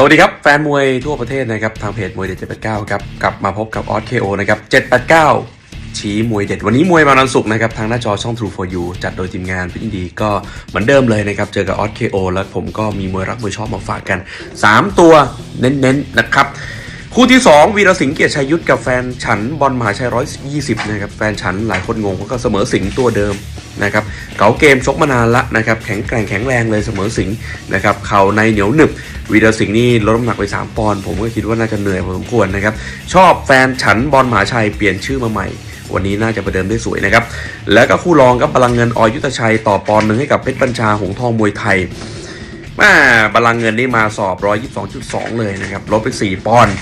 สวัสดีครับ แฟนมวยทั่วประเทศนะครับ ทางเพจมวยเด็ด789 ครับ กลับมาพบกับออสเคโอนะครับ 789 ชี้มวยเด็ด วันนี้มวยมาวันศุกร์นะครับ ทางหน้าจอช่อง True for You จัดโดยทีมงานพิจิดีก็เหมือนเดิมเลยนะครับ เจอกับออสเคโอแล้วผมก็มีมวยรักมวยชอบมาฝากกัน 3 ตัวเน้นๆนะครับ คู่ที่ 2 วีรสิงห์เกียรติชัยยุทธกับแฟนฉันบอลมหาชัย120นะครับแฟนฉันหลายคนงงเพราะก็เสมอสิงห์ตัวเดิมนะครับเก๋าเกมชกมานานละนะครับแข็งแกร่งแข็งแรงเลยเสมอสิงห์นะครับเข่าในเหนียวหนึบวีรสิงห์นี่ลดน้ำหนักไป 3 ปอนด์ผมก็คิดว่าน่าจะเหนื่อยพอสมควรนะครับชอบแฟนฉันบอลมหาชัยเปลี่ยนชื่อมาใหม่ วันนี้น่าจะประเดิมได้สวยนะครับแล้วก็คู่รองครับพลังเงินออยยุทธชัยต่อปอนด์หนึ่งให้กับเพชรบัญชาหงทองมวยไทยแม่บาลังเงินนี่มาสอบ 122.2 เลยนะครับลดไป 4 ปอนด์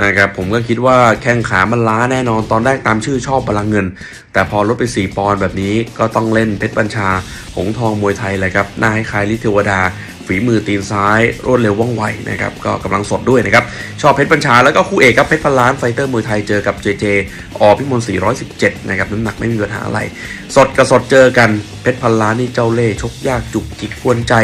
นะครับผมก็คิดว่าแข้งขามันล้าแน่นอนตอนแรกตามชื่อชอบพลังเงิน แต่พอลดไป 4 ปอนด์แบบนี้ก็ต้องเล่นเพชรบัญชา หงทองมวยไทยเลยครับหน้าให้คล้ายลิเทวดา ฝีมือตีนซ้ายรวดเร็วว่องไวนะครับก็กำลังสดด้วยนะครับชอบเพชรบัญชาแล้วก็คู่เอกครับเพชรพันล้านไฟเตอร์มวยไทยเจอกับเจเจอพิมล417นะครับน้ำหนักไม่มีปัญหาอะไร สดกับสดเจอกันเพชรพันล้านนี่เจ้าเล่ชกยากจุกจิกกวนใจ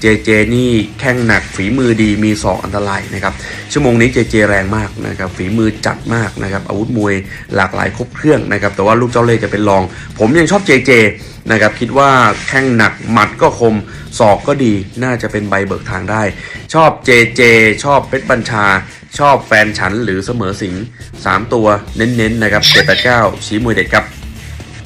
เจเจนี่แข้งหนักฝีมือดีมีศอกอันตรายนะครับชั่วโมงนี้เจเจแรงมากนะครับฝีมือจัดมากนะครับอาวุธมวยหลากหลายครบเครื่องนะครับแต่ว่าลูกเจ้าเล่จะเป็นรอง ผมยังชอบเจเจนะครับคิดว่าแข้งหนักหมัดก็คมศอกก็ดีน่าจะเป็นใบเบิกทางได้ ชอบเจเจ ชอบเพชรบัญชา ชอบแฟนฉันหรือเสมอสิงห์สามตัวเน้นๆนะครับ789ชี้มวยเด็ดครับ